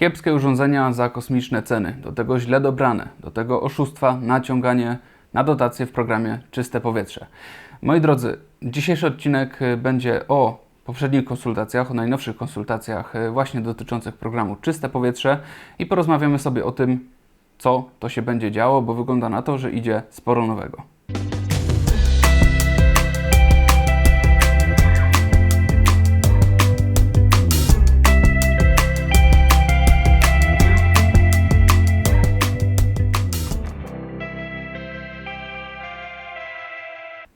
Kiepskie urządzenia za kosmiczne ceny, do tego źle dobrane, do tego oszustwa, naciąganie na dotacje w programie Czyste Powietrze. Moi drodzy, dzisiejszy odcinek y, będzie o poprzednich konsultacjach, o najnowszych konsultacjach y, właśnie dotyczących programu Czyste Powietrze i porozmawiamy sobie o tym, co to się będzie działo, bo wygląda na to, że idzie sporo nowego.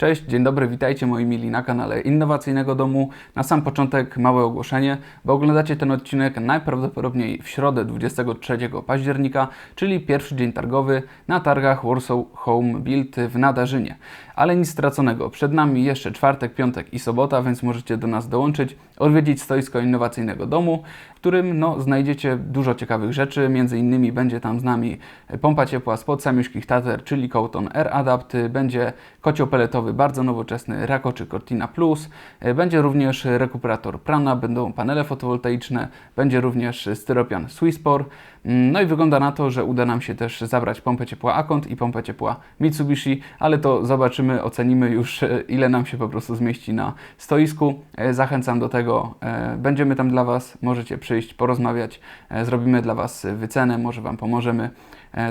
Cześć, dzień dobry, witajcie moi mili na kanale Innowacyjnego Domu. Na sam początek małe ogłoszenie, bo oglądacie ten odcinek najprawdopodobniej w środę 23 października, czyli pierwszy dzień targowy na targach Warsaw Home Build w Nadarzynie. Ale nic straconego, przed nami jeszcze czwartek, piątek i sobota, więc możecie do nas dołączyć, odwiedzić stoisko Innowacyjnego Domu, w którym no, znajdziecie dużo ciekawych rzeczy, między innymi będzie tam z nami pompa ciepła spod samiuszkich Tater, czyli Couton Air Adapt, będzie kocioł peletowy bardzo nowoczesny Rakoczy Cortina Plus. Będzie również rekuperator prana, będą panele fotowoltaiczne, będzie również styropian Swisspor. No i wygląda na to, że uda nam się też zabrać pompę ciepła Akont i pompę ciepła Mitsubishi, ale to zobaczymy, ocenimy już e, ile nam się po prostu zmieści na stoisku. E, Zachęcam do tego, e, będziemy tam dla Was, możecie przyjść, porozmawiać, zrobimy dla Was wycenę, może Wam pomożemy.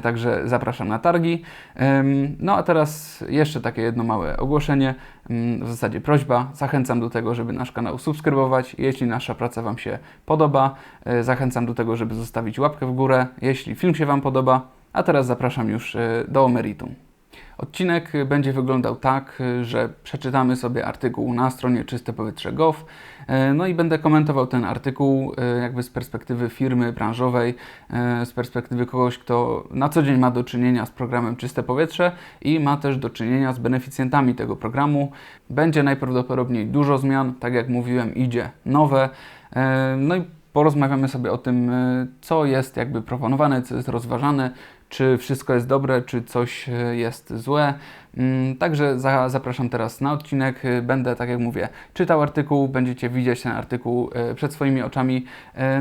Także zapraszam na targi. No a teraz jeszcze takie jedno małe ogłoszenie, mm, w zasadzie prośba. Zachęcam do tego, żeby nasz kanał subskrybować. Jeśli nasza praca Wam się podoba, zachęcam do tego, żeby zostawić łapkę w górę, jeśli film się Wam podoba. A teraz zapraszam już do meritum. Odcinek będzie wyglądał tak, że przeczytamy sobie artykuł na stronie czystepowietrze.gov, e, no i będę komentował ten artykuł e, jakby z perspektywy firmy branżowej, e, z perspektywy kogoś, kto na co dzień ma do czynienia z programem Czyste Powietrze i ma też do czynienia z beneficjentami tego programu. Będzie najprawdopodobniej dużo zmian, tak jak mówiłem, idzie nowe. No i porozmawiamy sobie o tym, co jest jakby proponowane, co jest rozważane, czy wszystko jest dobre, czy coś e, jest złe. Mm, Także za, zapraszam teraz na odcinek. E, Będę, tak jak mówię, czytał artykuł, będziecie widzieć ten artykuł e, przed swoimi oczami,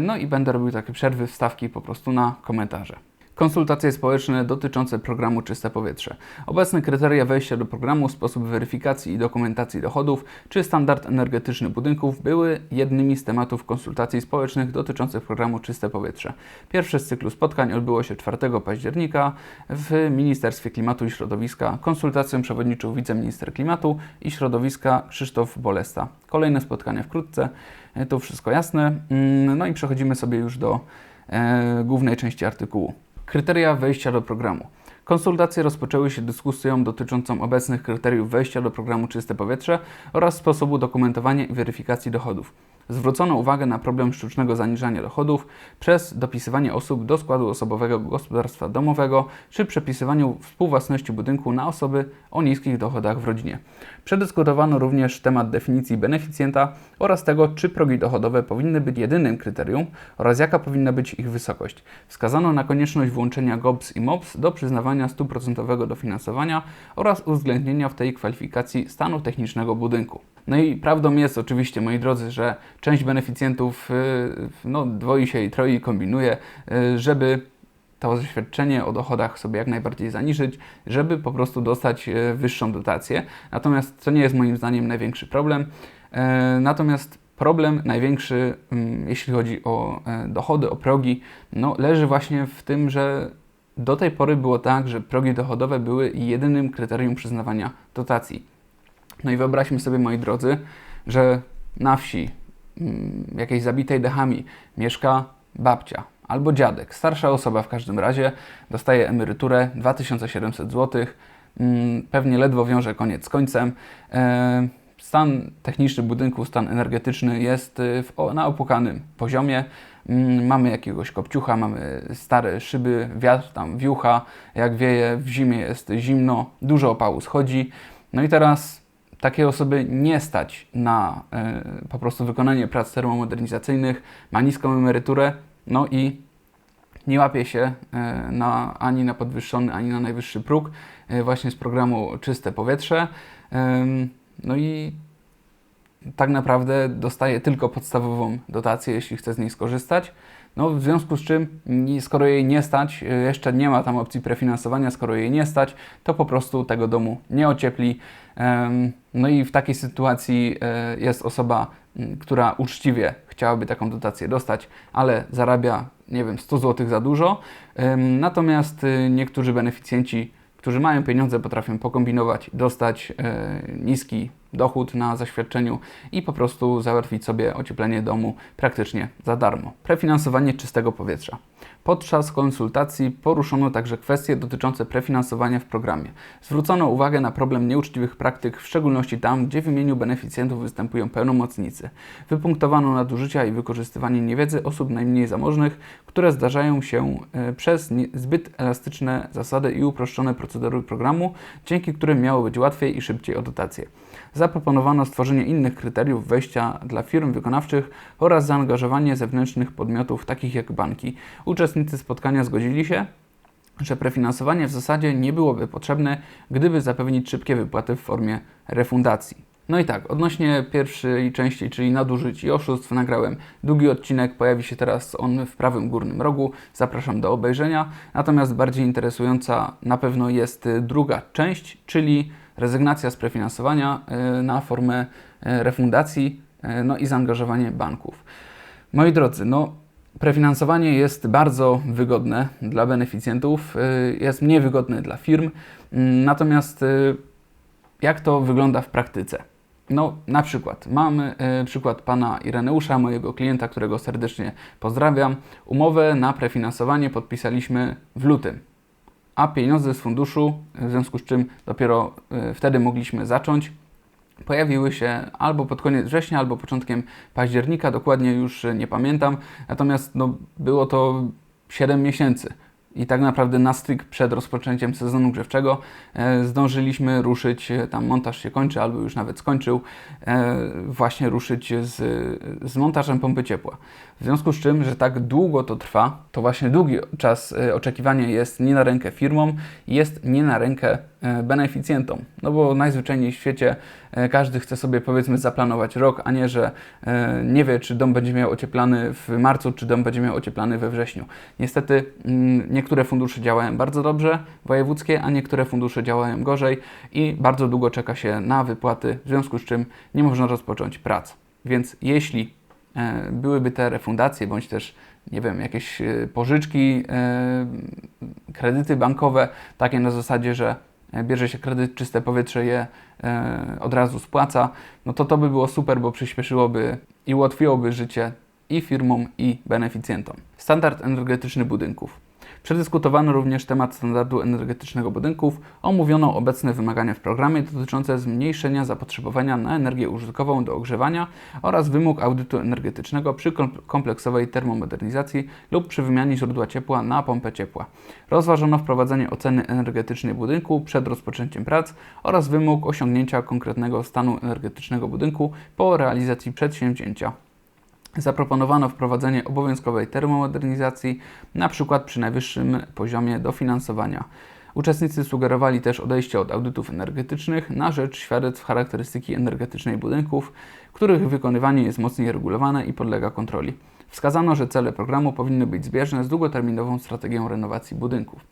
no i będę robił takie przerwy, wstawki po prostu na komentarze. Konsultacje społeczne dotyczące programu Czyste Powietrze. Obecne kryteria wejścia do programu, sposób weryfikacji i dokumentacji dochodów czy standard energetyczny budynków były jednymi z tematów konsultacji społecznych dotyczących programu Czyste Powietrze. Pierwsze z cyklu spotkań odbyło się 4 października w Ministerstwie Klimatu i Środowiska. Konsultacją przewodniczył wiceminister klimatu i środowiska Krzysztof Bolesta. Kolejne spotkania wkrótce. E, To wszystko jasne. Mm, No i przechodzimy sobie już do e, głównej części artykułu. Kryteria wejścia do programu. Konsultacje rozpoczęły się dyskusją dotyczącą obecnych kryteriów wejścia do programu Czyste Powietrze oraz sposobu dokumentowania i weryfikacji dochodów. Zwrócono uwagę na problem sztucznego zaniżania dochodów przez dopisywanie osób do składu osobowego gospodarstwa domowego czy przepisywaniu współwłasności budynku na osoby o niskich dochodach w rodzinie. Przedyskutowano również temat definicji beneficjenta oraz tego, czy progi dochodowe powinny być jedynym kryterium oraz jaka powinna być ich wysokość. Wskazano na konieczność włączenia GOPS i MOPS do przyznawania 100% dofinansowania oraz uwzględnienia w tej kwalifikacji stanu technicznego budynku. No i prawdą jest oczywiście, moi drodzy, że część beneficjentów y, no, dwoi się i troi kombinuje, y, żeby to zaświadczenie o dochodach sobie jak najbardziej zaniżyć, żeby po prostu dostać e, wyższą dotację. Natomiast to nie jest moim zdaniem największy problem. Natomiast problem największy, mm, jeśli chodzi o e, dochody, o progi, no, leży właśnie w tym, że do tej pory było tak, że progi dochodowe były jedynym kryterium przyznawania dotacji. No i wyobraźmy sobie, moi drodzy, że na wsi, mm, jakiejś zabitej dechami, mieszka babcia albo dziadek, starsza osoba w każdym razie, dostaje emeryturę 2700 zł, mm, pewnie ledwo wiąże koniec z końcem. E, Stan techniczny budynku, stan energetyczny jest y, na opłukanym poziomie. Mm, Mamy jakiegoś kopciucha, mamy stare szyby, wiatr tam wiucha, jak wieje, w zimie jest zimno, dużo opału schodzi. No i teraz takiej osoby nie stać na e, po prostu wykonanie prac termomodernizacyjnych, ma niską emeryturę, no i nie łapie się e, na, ani na podwyższony, ani na najwyższy próg e, właśnie z programu Czyste Powietrze. Em, No i tak naprawdę dostaje tylko podstawową dotację, jeśli chce z niej skorzystać. No, w związku z czym, skoro jej nie stać, y, jeszcze nie ma tam opcji prefinansowania, skoro jej nie stać, to po prostu tego domu nie ociepli. No i w takiej sytuacji e, jest osoba, która uczciwie chciałaby taką dotację dostać, ale zarabia, nie wiem, 100 zł za dużo. Natomiast y, niektórzy beneficjenci, którzy mają pieniądze, potrafią pokombinować, dostać niski dochód na zaświadczeniu i po prostu załatwić sobie ocieplenie domu praktycznie za darmo. Prefinansowanie czystego powietrza. Podczas konsultacji poruszono także kwestie dotyczące prefinansowania w programie. Zwrócono uwagę na problem nieuczciwych praktyk, w szczególności tam, gdzie w imieniu beneficjentów występują pełnomocnicy. Wypunktowano nadużycia i wykorzystywanie niewiedzy osób najmniej zamożnych, które zdarzają się e, przez zbyt elastyczne zasady i uproszczone procedury programu, dzięki którym miało być łatwiej i szybciej o dotacje. Zaproponowano stworzenie innych kryteriów wejścia dla firm wykonawczych oraz zaangażowanie zewnętrznych podmiotów, takich jak banki. Uczestnicy spotkania zgodzili się, że prefinansowanie w zasadzie nie byłoby potrzebne, gdyby zapewnić szybkie wypłaty w formie refundacji. No i tak, odnośnie pierwszej części, czyli nadużyć i oszustw, nagrałem długi odcinek, pojawi się teraz on w prawym górnym rogu, zapraszam do obejrzenia. Natomiast bardziej interesująca na pewno jest druga część, czyli rezygnacja z prefinansowania y, na formę y, refundacji, y, no i zaangażowanie banków. Moi drodzy, no prefinansowanie jest bardzo wygodne dla beneficjentów, jest mniej wygodne dla firm, natomiast jak to wygląda w praktyce? No, na przykład, mamy przykład pana Ireneusza, mojego klienta, którego serdecznie pozdrawiam. Umowę na prefinansowanie podpisaliśmy w lutym, a pieniądze z funduszu, w związku z czym dopiero y, wtedy mogliśmy zacząć, pojawiły się albo pod koniec września, albo początkiem października, dokładnie już y, nie pamiętam. Natomiast no, było to 7 miesięcy. I tak naprawdę na styk przed rozpoczęciem sezonu grzewczego e, zdążyliśmy ruszyć, e, tam montaż się kończy, albo już nawet skończył, e, właśnie ruszyć z, z montażem pompy ciepła. W związku z czym, że tak długo to trwa, to właśnie długi czas oczekiwania jest nie na rękę firmom, jest nie na rękę beneficjentom. No bo najzwyczajniej w świecie e, każdy chce sobie powiedzmy zaplanować rok, a nie, że e, nie wie, czy dom będzie miał ocieplany w marcu, czy dom będzie miał ocieplany we wrześniu. Niestety mm, niektóre fundusze działają bardzo dobrze, wojewódzkie, a niektóre fundusze działają gorzej i bardzo długo czeka się na wypłaty, w związku z czym nie można rozpocząć prac. Więc jeśli e, byłyby te refundacje, bądź też, nie wiem, jakieś e, pożyczki, e, kredyty bankowe, takie na zasadzie, że e, bierze się kredyt, czyste powietrze je e, od razu spłaca, no to to by było super, bo przyspieszyłoby i ułatwiłoby życie i firmom, i beneficjentom. Standard energetyczny budynków. Przedyskutowano również temat standardu energetycznego budynków, omówiono obecne wymagania w programie dotyczące zmniejszenia zapotrzebowania na energię użytkową do ogrzewania oraz wymóg audytu energetycznego przy kom- kompleksowej termomodernizacji lub przy wymianie źródła ciepła na pompę ciepła. Rozważono wprowadzenie oceny energetycznej budynku przed rozpoczęciem prac oraz wymóg osiągnięcia konkretnego stanu energetycznego budynku po realizacji przedsięwzięcia. Zaproponowano wprowadzenie obowiązkowej termomodernizacji, na przykład przy najwyższym poziomie dofinansowania. Uczestnicy sugerowali też odejście od audytów energetycznych na rzecz świadectw charakterystyki energetycznej budynków, których wykonywanie jest mocniej regulowane i podlega kontroli. Wskazano, że cele programu powinny być zbieżne z długoterminową strategią renowacji budynków.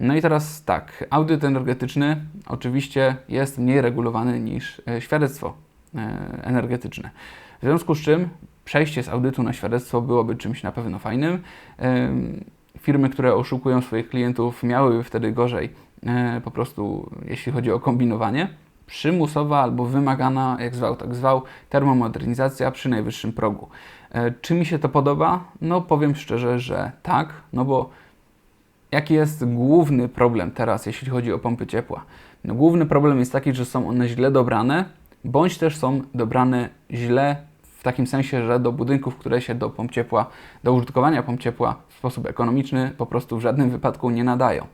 No i teraz tak, audyt energetyczny oczywiście jest mniej regulowany niż e, świadectwo e, energetyczne. W związku z czym przejście z audytu na świadectwo byłoby czymś na pewno fajnym. Ym, Firmy, które oszukują swoich klientów, miałyby wtedy gorzej, e, po prostu jeśli chodzi o kombinowanie. Przymusowa albo wymagana, jak zwał, tak zwał, termomodernizacja przy najwyższym progu. E, Czy mi się to podoba? No powiem szczerze, że tak, no bo jaki jest główny problem teraz, jeśli chodzi o pompy ciepła? No, główny problem jest taki, że są one źle dobrane, bądź też są dobrane źle takim sensie, że do budynków, które się do pomp ciepła, do użytkowania pomp ciepła w sposób ekonomiczny po prostu w żadnym wypadku nie nadają.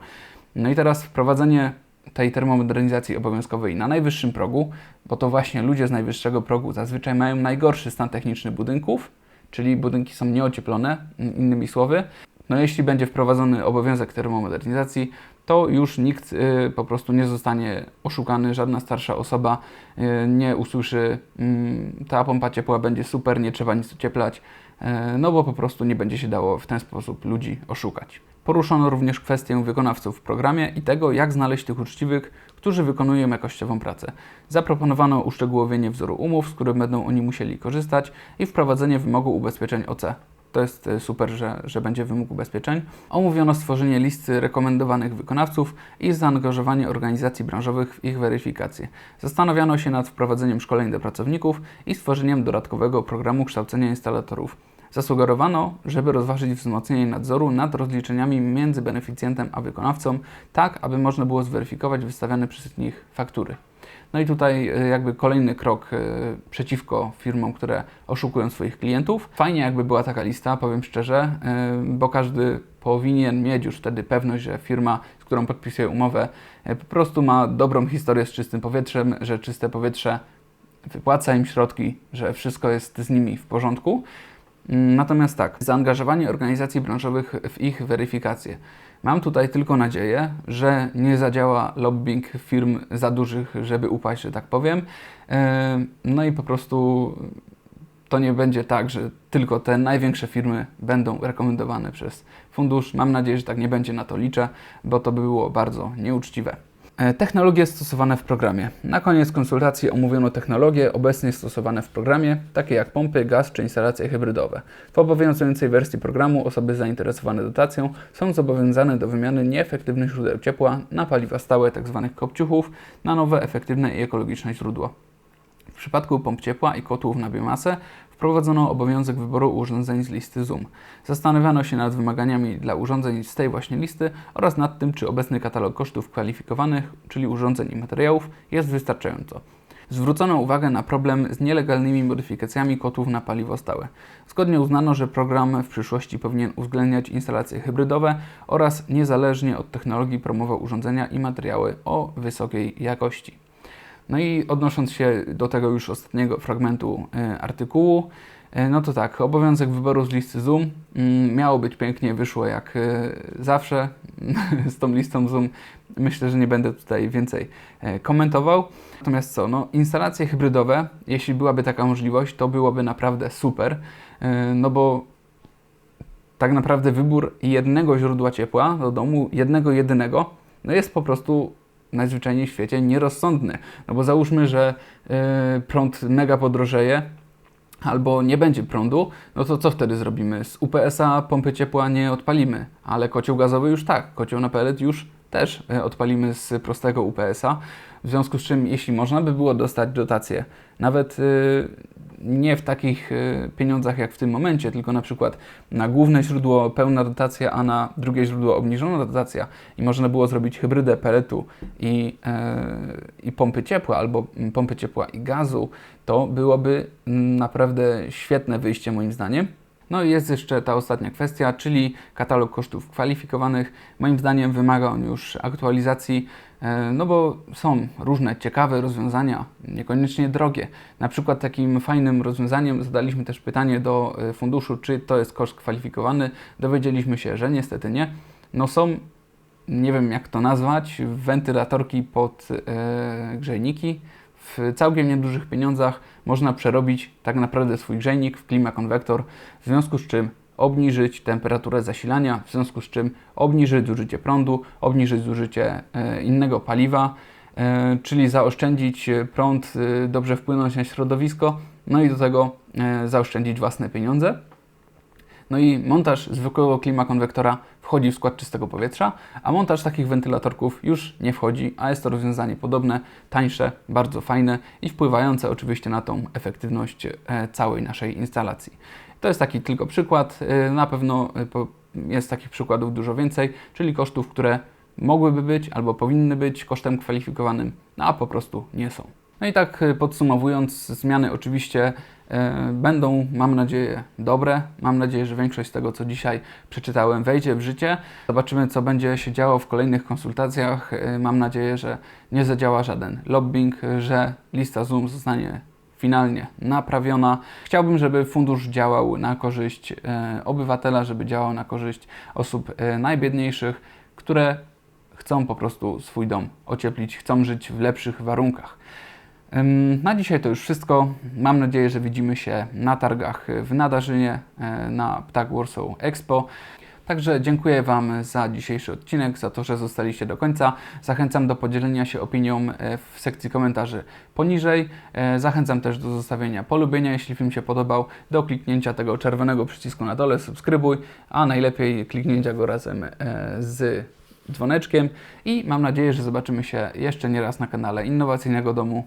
No i teraz wprowadzenie tej termomodernizacji obowiązkowej na najwyższym progu, bo to właśnie ludzie z najwyższego progu zazwyczaj mają najgorszy stan techniczny budynków, czyli budynki są nieocieplone, in- innymi słowy. No jeśli będzie wprowadzony obowiązek termomodernizacji, to już nikt y, po prostu nie zostanie oszukany, żadna starsza osoba y, nie usłyszy, mm, ta pompa ciepła będzie super, nie trzeba nic ocieplać, e, no bo po prostu nie będzie się dało w ten sposób ludzi oszukać. Poruszono również kwestię wykonawców w programie i tego, jak znaleźć tych uczciwych, którzy wykonują jakościową pracę. Zaproponowano uszczegółowienie wzoru umów, z których będą oni musieli korzystać i wprowadzenie wymogu ubezpieczeń OC. To jest e, super, że, że będzie wymóg ubezpieczeń. Omówiono stworzenie listy rekomendowanych wykonawców i zaangażowanie organizacji branżowych w ich weryfikację. Zastanawiano się nad wprowadzeniem szkoleń dla pracowników i stworzeniem dodatkowego programu kształcenia instalatorów. Zasugerowano, żeby rozważyć wzmocnienie nadzoru nad rozliczeniami między beneficjentem a wykonawcą, tak aby można było zweryfikować wystawiane przez nich faktury. No i tutaj e, jakby kolejny krok e, przeciwko firmom, które oszukują swoich klientów. Fajnie jakby była taka lista, powiem szczerze, e, bo każdy powinien mieć już wtedy pewność, że firma, z którą podpisuje umowę, po prostu ma dobrą historię z czystym powietrzem, że czyste powietrze wypłaca im środki, że wszystko jest z nimi w porządku. Mm, natomiast tak, zaangażowanie organizacji branżowych w ich weryfikację. Mam tutaj tylko nadzieję, że nie zadziała lobbying firm za dużych, żeby upaść, że tak powiem. E, no i po prostu to nie będzie tak, że tylko te największe firmy będą rekomendowane przez fundusz. Mam nadzieję, że tak nie będzie, na to liczę, bo to by było bardzo nieuczciwe. E, technologie stosowane w programie. Na koniec konsultacji omówiono technologie obecnie stosowane w programie, takie jak pompy, gaz czy instalacje hybrydowe. W obowiązującej wersji programu osoby zainteresowane dotacją są zobowiązane do wymiany nieefektywnych źródeł ciepła na paliwa stałe, tzw. kopciuchów, na nowe, efektywne i ekologiczne źródło. W przypadku pomp ciepła i kotłów na biomasę wprowadzono obowiązek wyboru urządzeń z listy ZUM. Zastanawiano się nad wymaganiami dla urządzeń z tej właśnie listy oraz nad tym, czy obecny katalog kosztów kwalifikowanych, czyli urządzeń i materiałów, jest wystarczająco. Zwrócono uwagę na problem z nielegalnymi modyfikacjami kotłów na paliwo stałe. Zgodnie uznano, że program w przyszłości powinien uwzględniać instalacje hybrydowe oraz niezależnie od technologii promował urządzenia i materiały o wysokiej jakości. No i odnosząc się do tego już ostatniego fragmentu e, artykułu, e, no to tak, obowiązek wyboru z listy Zoom mm, miało być pięknie, wyszło jak e, zawsze z tą listą Zoom. Myślę, że nie będę tutaj więcej komentował. Natomiast co, no instalacje hybrydowe, jeśli byłaby taka możliwość, to byłoby naprawdę super, no bo tak naprawdę wybór jednego źródła ciepła do domu, jednego jedynego, no jest po prostu najzwyczajniej w świecie nierozsądny. No bo załóżmy, że yy, prąd mega podrożeje, albo nie będzie prądu, no to co wtedy zrobimy? Z UPS-a pompy ciepła nie odpalimy, ale kocioł gazowy już tak, kocioł na pellet już też e, odpalimy z prostego UPS-a. W związku z czym, jeśli można by było dostać dotację, nawet yy, nie w takich y, pieniądzach jak w tym momencie, tylko na przykład na główne źródło pełna dotacja, a na drugie źródło obniżona dotacja i można było zrobić hybrydę peletu i, e, i pompy ciepła albo pompy ciepła i gazu, to byłoby naprawdę świetne wyjście moim zdaniem. No i jest jeszcze ta ostatnia kwestia, czyli katalog kosztów kwalifikowanych. Moim zdaniem wymaga on już aktualizacji, e, no bo są różne ciekawe rozwiązania, niekoniecznie drogie. Na przykład takim fajnym rozwiązaniem zadaliśmy też pytanie do e, funduszu, czy to jest koszt kwalifikowany. Dowiedzieliśmy się, że niestety nie. No są nie wiem jak to nazwać, wentylatorki pod e, grzejniki, w całkiem niedużych pieniądzach można przerobić tak naprawdę swój grzejnik w klimakonwektor, w związku z czym obniżyć temperaturę zasilania, w związku z czym obniżyć zużycie prądu, obniżyć zużycie e, innego paliwa, e, czyli zaoszczędzić prąd, e, dobrze wpłynąć na środowisko, no i do tego zaoszczędzić własne pieniądze. No i montaż zwykłego klimakonwektora wchodzi w skład czystego powietrza, a montaż takich wentylatorków już nie wchodzi, a jest to rozwiązanie podobne, tańsze, bardzo fajne i wpływające oczywiście na tą efektywność e, całej naszej instalacji. To jest taki tylko przykład, e, na pewno e, jest takich przykładów dużo więcej, czyli kosztów, które mogłyby być albo powinny być kosztem kwalifikowanym, no a po prostu nie są. No i tak podsumowując, zmiany oczywiście E, będą, mam nadzieję, dobre. Mam nadzieję, że większość z tego, co dzisiaj przeczytałem, wejdzie w życie. Zobaczymy, co będzie się działo w kolejnych konsultacjach. E, mam nadzieję, że nie zadziała żaden lobbying, że lista Zoom zostanie finalnie naprawiona. Chciałbym, żeby fundusz działał na korzyść e, obywatela, żeby działał na korzyść osób najbiedniejszych, które chcą po prostu swój dom ocieplić, chcą żyć w lepszych warunkach. Na dzisiaj to już wszystko. Mam nadzieję, że widzimy się na targach w Nadarzynie, e, na Ptak Warsaw Expo. Także dziękuję Wam za dzisiejszy odcinek, za to, że zostaliście do końca. Zachęcam do podzielenia się opinią e, w sekcji komentarzy poniżej. E, Zachęcam też do zostawienia polubienia, jeśli film się podobał, do kliknięcia tego czerwonego przycisku na dole, subskrybuj, a najlepiej kliknięcia go razem z dzwoneczkiem. I mam nadzieję, że zobaczymy się jeszcze nie raz na kanale Innowacyjnego Domu.